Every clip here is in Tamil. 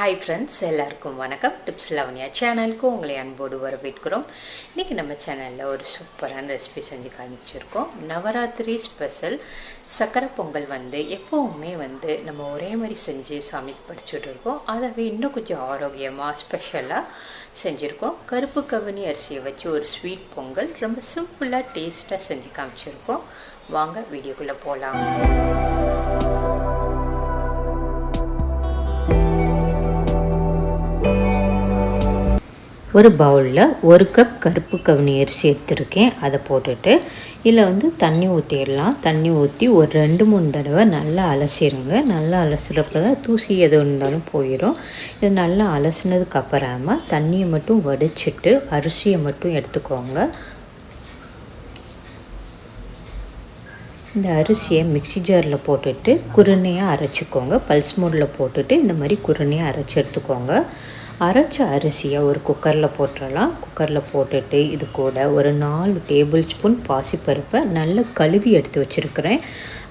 ஹாய் ஃப்ரெண்ட்ஸ் எல்லாருக்கும் வணக்கம். டிப்ஸ் லவனியா சேனலுக்கு உங்களை அன்போடு வரவேற்கிறோம். இன்றைக்கி நம்ம சேனலில் ஒரு சூப்பரான ரெசிபி செஞ்சு காமிச்சிருக்கோம். நவராத்திரி ஸ்பெஷல் சக்கரை பொங்கல் வந்து எப்போவுமே வந்து நம்ம ஒரே மாதிரி செஞ்சு சாமிக்கு படிச்சுட்டு இருக்கோம். அதவே இன்னும் கொஞ்சம் ஆரோக்கியமாக ஸ்பெஷலாக செஞ்சுருக்கோம். கருப்பு கவனி அரிசியை வச்சு ஒரு ஸ்வீட் பொங்கல் ரொம்ப சிம்பிளாக டேஸ்ட்டாக செஞ்சு காமிச்சிருக்கோம். வாங்க வீடியோக்குள்ளே போகலாம் ஒரு பவுலில் ஒரு கப் கருப்பு கவுனி அரிசி எடுத்திருக்கேன் அதை போட்டுட்டு இதில் வந்து தண்ணி ஊற்றிடலாம் தண்ணி ஊற்றி ஒரு ரெண்டு மூணு தடவை நல்லா அலசிடுங்க நல்லா அலசுகிறப்ப தான் தூசி எது இருந்தாலும் போயிடும் இது நல்லா அலசினதுக்கு அப்புறமா தண்ணியை மட்டும் வடிச்சிட்டு அரிசியை மட்டும் எடுத்துக்கோங்க. இந்த அரிசியை மிக்சி ஜாரில் போட்டுட்டு குருணையாக அரைச்சிக்கோங்க. பல்ஸ் மோடில் போட்டுட்டு இந்த மாதிரி குருணையாக அரைச்சி எடுத்துக்கோங்க. அரைச்ச அரிசியை ஒரு குக்கரில் போட்டுடலாம் குக்கரில் போட்டுட்டு இது கூட ஒரு நாலு டேபிள் ஸ்பூன் பாசிப்பருப்பை நல்லா கழுவி எடுத்து வச்சுருக்கிறேன்.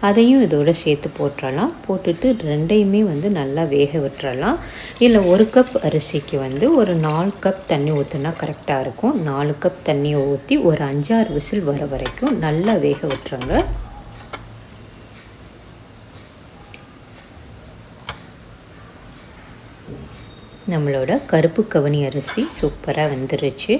அதையும் இதோட சேர்த்து போட்டுடலாம் போட்டுட்டு ரெண்டையுமே வந்து நல்லா வேக விட்டுறலாம். இல்லை ஒரு கப் அரிசிக்கு வந்து ஒரு நாலு கப் தண்ணி ஊற்றினா கரெக்டாக இருக்கும். நாலு கப் தண்ணியை ஊற்றி ஒரு அஞ்சாறு விசில் வர வரைக்கும் நல்லா வேக விட்டுருங்க. நம்மளோட கருப்பு கவனி அரிசி சூப்பராக வந்துருச்சு.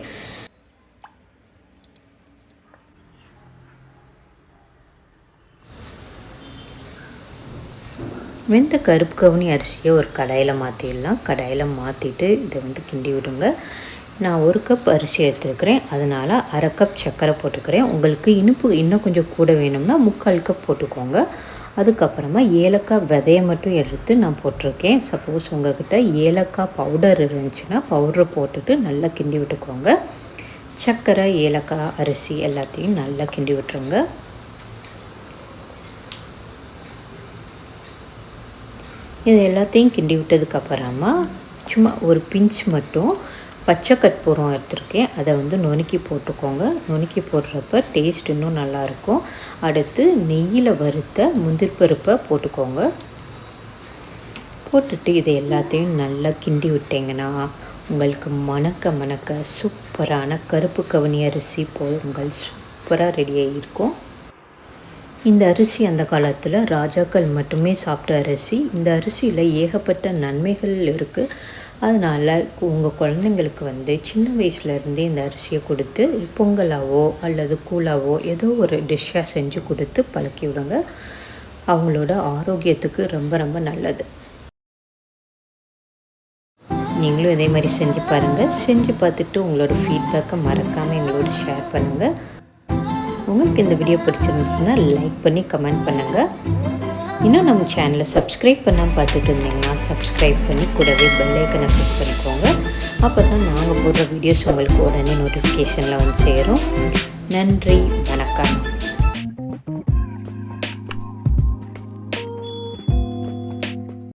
வெந்த கருப்பு கவுனி அரிசியை ஒரு கடாயில் மாற்றிடலாம் கடாயில் மாற்றிட்டு இதை வந்து கிண்டி விடுங்க. நான் ஒரு கப் அரிசி எடுத்துருக்கிறேன். அதனால் அரை கப் சர்க்கரை போட்டுக்கிறேன். உங்களுக்கு இனிப்பு இன்னும் கொஞ்சம் கூட வேணும்னா முக்கால் கப் போட்டுக்கோங்க. அதுக்கப்புறமா ஏலக்காய் விதையை மட்டும் எடுத்து நான் போட்டிருக்கேன். சப்போஸ் உங்ககிட்ட ஏலக்காய் பவுடர் இருந்துச்சுன்னா பவுடரை போட்டுட்டு நல்லா கிண்டி விட்டுக்கோங்க. சர்க்கரை ஏலக்காய் அரிசி எல்லாத்தையும் நல்லா கிண்டி விட்டுருங்க. இது எல்லாத்தையும் கிண்டி விட்டதுக்கப்புறமா சும்மா ஒரு பிஞ்ச் மட்டும் பச்சை கற்பூரம் எடுத்திருக்கேன். அதை வந்து நுணுக்கி போட்டுக்கோங்க. நுணுக்கி போடுறப்ப டேஸ்ட் இன்னும் நல்லாயிருக்கும். அடுத்து நெய்யில் வறுத்த முந்திர்பருப்பை போட்டுக்கோங்க. போட்டுட்டு இதை எல்லாத்தையும் நல்லா கிண்டி விட்டிங்கன்னா உங்களுக்கு மணக்க மணக்க சூப்பரான கருப்பு கவனி அரிசி பொங்கல் சூப்பராக ரெடியாக இருக்கும். இந்த அரிசி அந்த காலத்தில் ராஜாக்கள் மட்டுமே சாப்பிட்ட அரிசி. இந்த அரிசியில் ஏகப்பட்ட நன்மைகள் இருக்குது அதனால் உங்கள் குழந்தைங்களுக்கு வந்து சின்ன வயசுலேருந்தே இந்த அரிசியை கொடுத்து பொங்கலாவோ அல்லது கூழாவோ ஏதோ ஒரு டிஷ்ஷாக செஞ்சு கொடுத்து பழக்கி விடுங்க. அவங்களோட ஆரோக்கியத்துக்கு ரொம்ப ரொம்ப நல்லது. நீங்களும் இதே மாதிரி செஞ்சு பாருங்கள் செஞ்சு பார்த்துட்டு உங்களோட ஃபீட்பேக்கை மறக்காமல் எங்களோட ஷேர் பண்ணுங்கள் உங்களுக்கு இந்த வீடியோ பிடிச்சிருந்துச்சுன்னா லைக் பண்ணி கமெண்ட் பண்ணுங்கள் இன்னும் நம்ம சேனலை சப்ஸ்கிரைப் பண்ணாமல் பார்த்துட்டு இருந்தீங்கன்னா சப்ஸ்கிரைப் பண்ணி கூடவே பெல்லைக்கனை கிளிக் பண்ணிக்கோங்க. அப்போ தான் நாங்கள் போடுற வீடியோஸ் உங்களுக்கு உடனே நோட்டிஃபிகேஷனில் வந்து சேரும். நன்றி வணக்கம்.